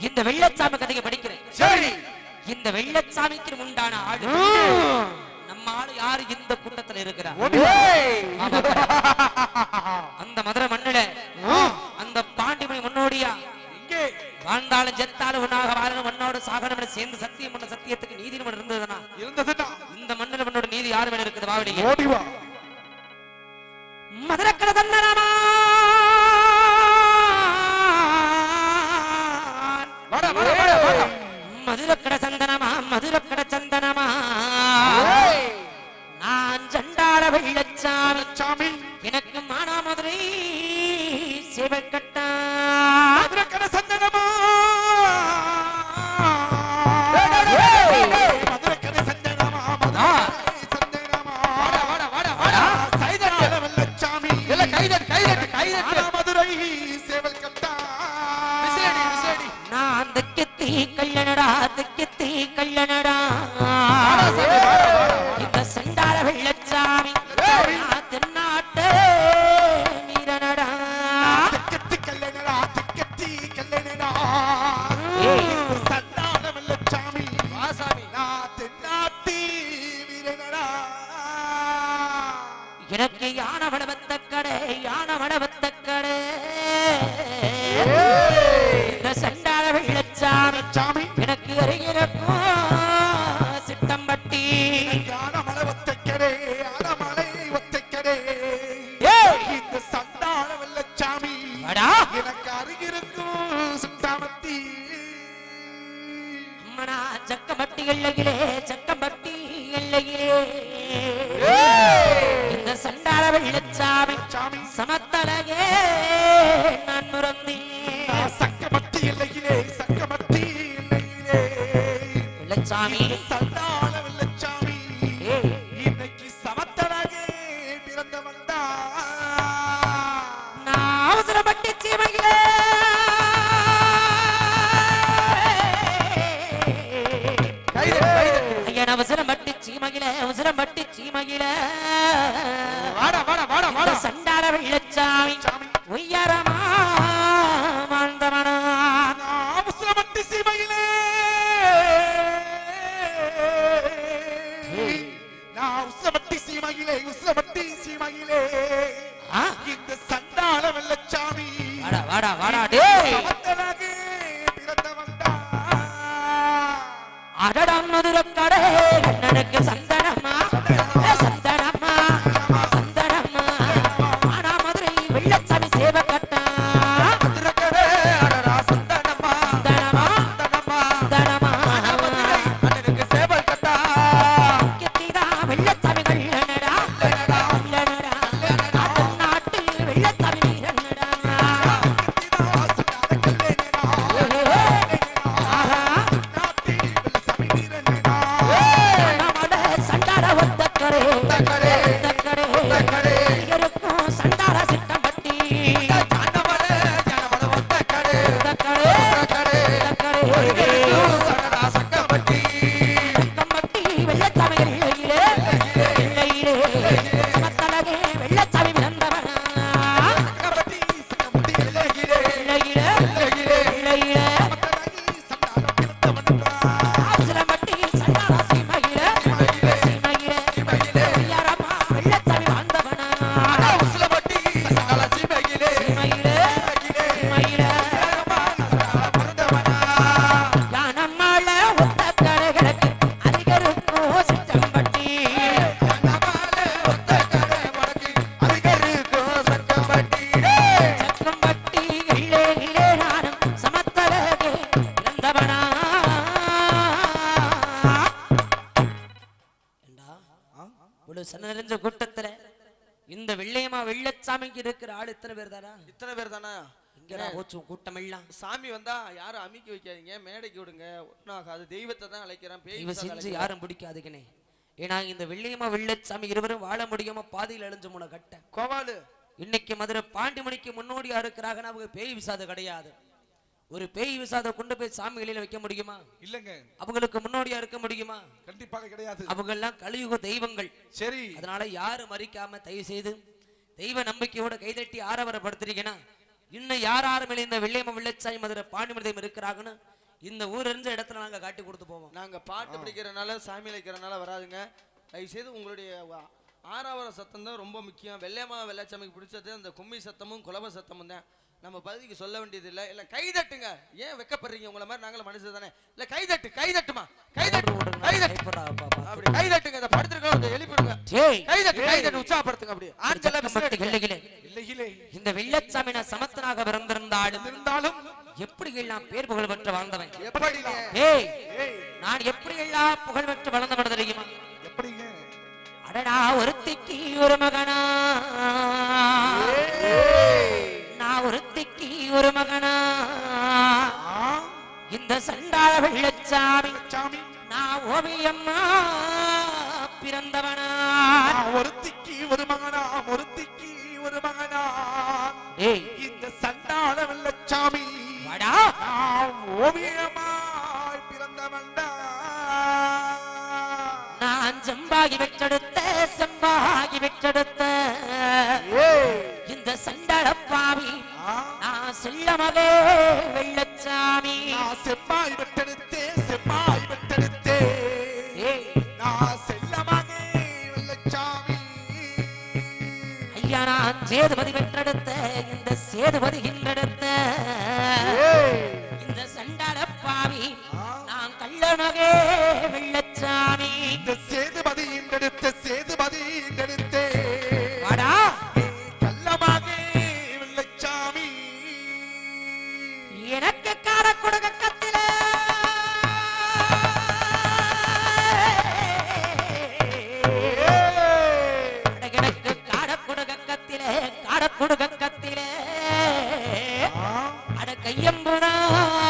இந்த வெள்ளச்சாமி கதையை படிக்கிறேன். சரி. இந்த வெள்ளச்சாமிக்கு உண்டான ஆளு நம்ம ஆளு யாரு? இந்த கூட்டத்துல இருக்கிறா ஆமா. அந்த மதுரை மண்ணுல அந்த பாண்டிமணி முன்னோடியா? இங்கே. வாழ்ந்தாலும் செத்தாலும் ஒன்னாக வாழணும் மண்ணோட சாகனம் சேர்ந்து சத்தியம் பண்ண சத்தியத்துக்கு நீதி இருந்ததுன்னா? இந்த மண்ணுல மண்ணோட நீதி யாரு மேல இருக்குது? வாவடிங்க மதுரக்கட தன்னரமா மதுரக்கட சந்தனமா மதுரக்கட சந்தனமா நான் சண்டாள வெள்ளச்சாமி. சாமி எனக்கு மானாமதுரை. எனக்கு அருகிருக்கும் சிட்டம்பட்டி யானமலை ஒத்தைக்கடே யானமலை ஒத்தைக்கடே. இந்த சந்தான வெள்ளச்சாமி அடா! எனக்கு அருகிருக்கும் சுத்தாமத்தி அம்மனா சக்கம்பட்டி எல்லையிலே சக்கம்பட்டி எல்லையிலே. இந்த சண்டாள வெள்ளச்சாமி சாமி. சமத்தலகே அவசரப்பட்டு சீமையிலே அவசரப்பட்டு சீமையிலே வாடா வாடா வாடா இந்த சண்டாள வெள்ளச்சாமி சாமி உயரமா வாழ்ந்தவனா அவசரமட்டி சீமையிலே நான் சீமையிலே உசமட்டி சீமையிலே ஆ? இந்த சந்தான வெள்ளச்சாமி. வாடா வாடா வாடா டேய். சமத்தனாகே பிறந்தவன் அடடம் மதுரக்கடை. கண்ணனுக்கு Friday. சன நிறைஞ்ச கூட்டத்துல இந்த வெள்ளையம்மா வெள்ளச்சாமிக்கு இருக்கிற ஆள் இத்தனை பேர் தானா? இத்தனை பேர் தானே? இங்கடா போச்சும் கூட்டம் எல்லாம் சாமி வந்தா யாரும் அமுக்கி வைக்காதீங்க? மேடைக்கு விடுங்க. ஒன்றாகாது தெய்வத்தை தான் அழைக்கிறேன். பேய் பிசாசை செஞ்சு. யாரும் பிடிக்காதுக்கனே ஏன்னா இந்த வெள்ளையம்மா வெள்ளச்சாமி இருவரும் வாழ முடியாம பாதியில் அழிஞ்சு போன கட்ட. கோவாலு. இன்னைக்கு மதுரை பாண்டிமணிக்கு முன்னோடியா இருக்கிறாங்கன்னா அவங்க பேய் விசாத கிடையாது. ஒரு பேய் விசாத கொண்டு போய் சாமி வெளியில வைக்க முடியுமா? இல்லங்க. அவங்களுக்கு முன்னோடியா இருக்க முடியுமா? கண்டிப்பாக கிடையாது. அவங்க எல்லாம் கலியுக தெய்வங்கள். சரி. அதனால யாரும் மறிக்காம தயவு செய்து தெய்வ நம்பிக்கையோட கைதட்டி ஆரவரப்படுத்துறீங்கன்னா இன்னும் யார் யார் மேல இந்த வெள்ளையம்ம வெள்ளச்சாமி மதுரை பாண்டிமனிதம் இருக்கிறாங்கன்னு இந்த ஊர் இருந்த இடத்துல நாங்க காட்டி கொடுத்து போவோம். நாங்க பாட்டு பிடிக்கிறனால சாமி அழைக்கிறனால வராதுங்க. தயவு செய்து உங்களுடைய ஆறாவர சத்தம் தான் ரொம்ப முக்கியம். வெள்ளையம்மா வெள்ளாச்சாமிக்கு பிடிச்சது அந்த கும்மி சத்தமும் குலவ சத்தமும் தான். நம்ம பகுதிக்கு சொல்ல வேண்டியது இல்லை இல்லை கை தட்டுங்க. ஏன் வெக்கப்படுறீங்க? உங்களை மாதிரி நாங்களும் மனுஷன் தானே. இல்லை கை தட்டு கை தட்டுமா? கை தட்டு கை தட்டு அப்படி கை தட்டுங்க. இந்த படுத்துருக்க கொஞ்சம் எழுப்பிடுங்க டேய் கை தட்டு கை தட்டு. உற்சாகப்படுத்துங்க அப்படி. கிள்ளைகளே, இல்லையிலே இந்த வெள்ளச்சாமி நான் சமத்தனாக பிறந்திருந்தாலும் இருந்தாலும் எப்படி எல்லாம் பேர் புகழ் பெற்று வாழ்ந்தவன்? எப்படிங்க? ஏய் நான் எப்படி எல்லாம் புகழ் பெற்று வளர்ந்தவன் தெரியுமா? எப்படிங்க? அடடா ஒருத்திக்கு ஒரு மகனா? ஒருத்திக்கு ஒரு மகனா? இந்த சண்டாள வெள்ளச்சாமி சாமி நான் ஓவியம்மா நான் செல்லமகே வெள்ளச்சாமி. நான் செம்பாய் பெற்றெடுத்தே செம்பாய் பெற்றெடுத்தே ஏய். நான் செல்லமகே வெள்ளச்சாமி. ஐயா நான் சேதுபதி பெற்றெடுத்த இந்த சேதுபதி என்றெடுத்த இந்த சண்டாள பாவி நான் கள்ளமகே வெள்ளச்சாமி. இந்த சேதுபதி இன்றெடுத்த அட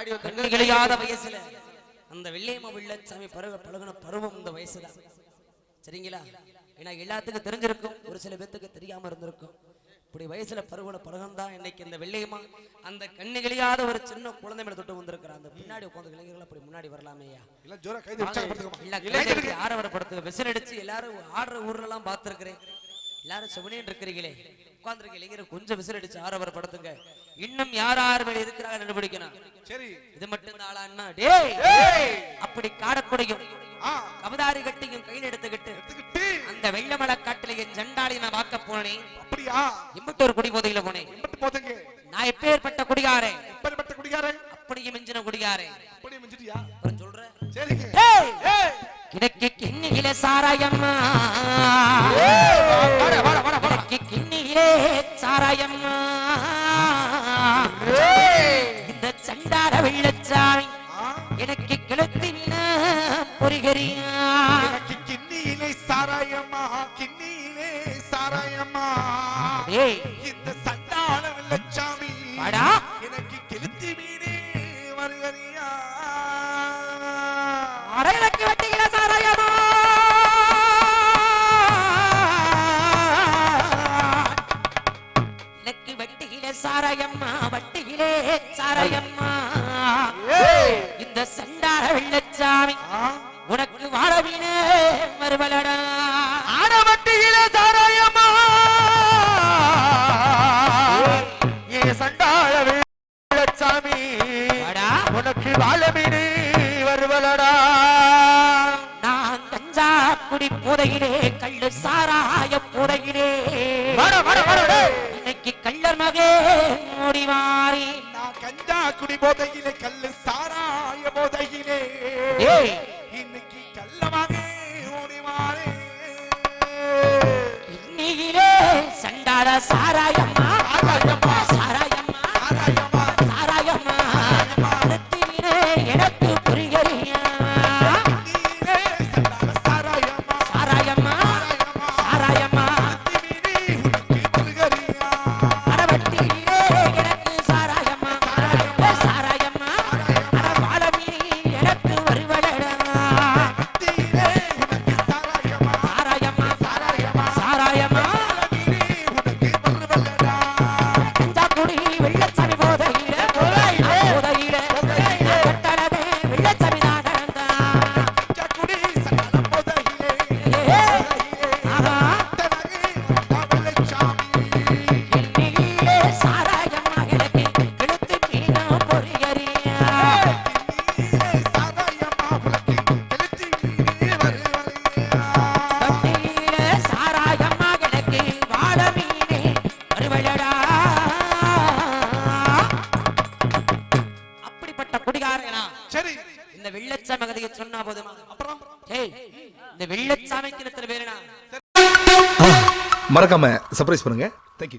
ஆடி வந்து கண்ணிகளையாத வயசுல அந்த வெள்ளையம்மா வெள்ளச்சாமி பருவ பழகுன பருவம் இந்த வயசுல. சரிங்களா? ஏன்னா எல்லாத்துக்கும் தெரிஞ்சிருக்கும். ஒரு சில பேத்துக்கு தெரியாம இருந்திருக்கும். இப்படி வயசுல பருவன தான் இன்னைக்கு இந்த வெள்ளையம்மா அந்த கண்ணிகளையாத ஒரு சின்ன குழந்தை மேல தொட்டு வந்திருக்கிறான் அந்த பின்னாடி உட்காந்து இளைஞர்கள் அப்படி முன்னாடி வரலாமேயா எல்லாம் ஜோரா கைது உற்சாகப்படுத்துங்கம்மா. எல்லா கிளைகளுக்கு ஆரவரப்படுத்து விசில் அடிச்சு எல்லாரும் ஆடுற ஊர்ல எல்லாம் பார்த்திருக்கிறேன். எல்லாரும் செவனேன் இருக்கிறீங்களே உட்கார்ந்துருக்க இளைஞர் கொஞ்சம் விசில் அடிச்சு ஆரவரப்படுத்துங்க இன்னும் யார் யார் மேல இருக்கிறாங்க கண்டுபிடிக்கணும் சரி. இது மட்டும் ஆளான்னா டேய்! அப்படி காடக்குடையும் கபதாரி கட்டியும் கையில் எடுத்துக்கிட்டு அந்த வெள்ளமலை காட்டுல என் ஜண்டாளி நான் வாக்க போனேன். அப்படியா? இம்பட்டு ஒரு குடி போதையில போனேன் நான் எப்பேற்பட்ட குடிகாரன். எப்பேற்பட்ட குடிகாரன்? அப்படியே மிஞ்சின குடிகாரன். அப்படியே மிஞ்சிட்டியா? சொல்றேன். எனக்கு கிண்ணியில சாராயம்மா. எனக்கு கிண்ணியிலே சாராயம்மா. இந்த சண்டார வெள்ளச்சாமி எனக்கு கிளத்தின பொறிகரியா எனக்கு கிண்ணியிலே சாராயம்மா கிண்ணியிலே சாராயம்மா. ஏய் இந்த வெள்ளச்சாமி. உனக்கு வாழவீனே மறுபலடா ஆடவட்டியில சாராயமா ஏ சண்டார வெள்ளச்சாமி உனக்கு வாழவீனே வருவலடா. நான் கஞ்சா குடி புதையிலே கள்ளு சாராய புதையிலே. இன்னைக்கு கள்ளர் மகே மூடி மாறி நான் கஞ்சா குடி போதையிலே கல்லு hey. மறக்காமல் சர்ப்ரைஸ் பண்ணுங்கள் தேங்க்யூ